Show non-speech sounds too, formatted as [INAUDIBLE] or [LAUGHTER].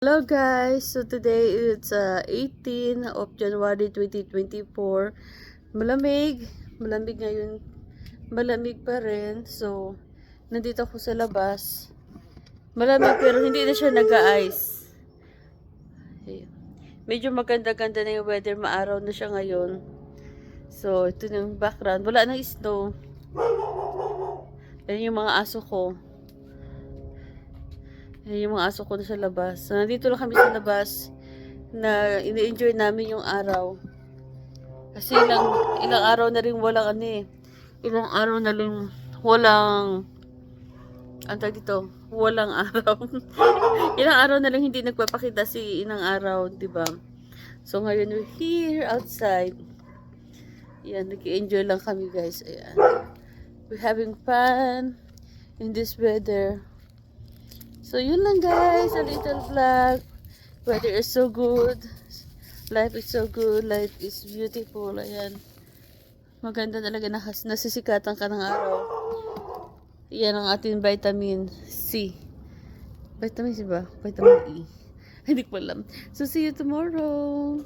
Hello guys! So today it's uh, 18 of January 2024. Malamig. Malamig ngayon. Malamig pa rin. So, nandito ako sa labas. Malamig pero hindi na siya nag-ice. Ayun. Medyo maganda-ganda na yung weather. Maaraw na siya ngayon. So, ito na yung background. Wala nang snow. Yan yung mga aso ko. Yan yung mga aso ko na sa labas. So, nandito lang kami sa labas na ini-enjoy namin yung araw. Kasi ilang, ilang araw na rin walang ano eh. Ilang araw na rin walang ang tawag dito, walang araw. [LAUGHS] ilang araw na lang hindi nagpapakita si inang araw, di ba? So ngayon we're here outside. Yan, nag-enjoy lang kami guys. Ayan. We're having fun in this weather. So, yun lang guys, a little vlog. Weather is so good. Life is so good. Life is beautiful. Ayan. Maganda talaga nakas nasisikatan ka ng araw. Yan ang ating vitamin C. Vitamin C ba? Vitamin E. Hindi ko alam. So, see you tomorrow.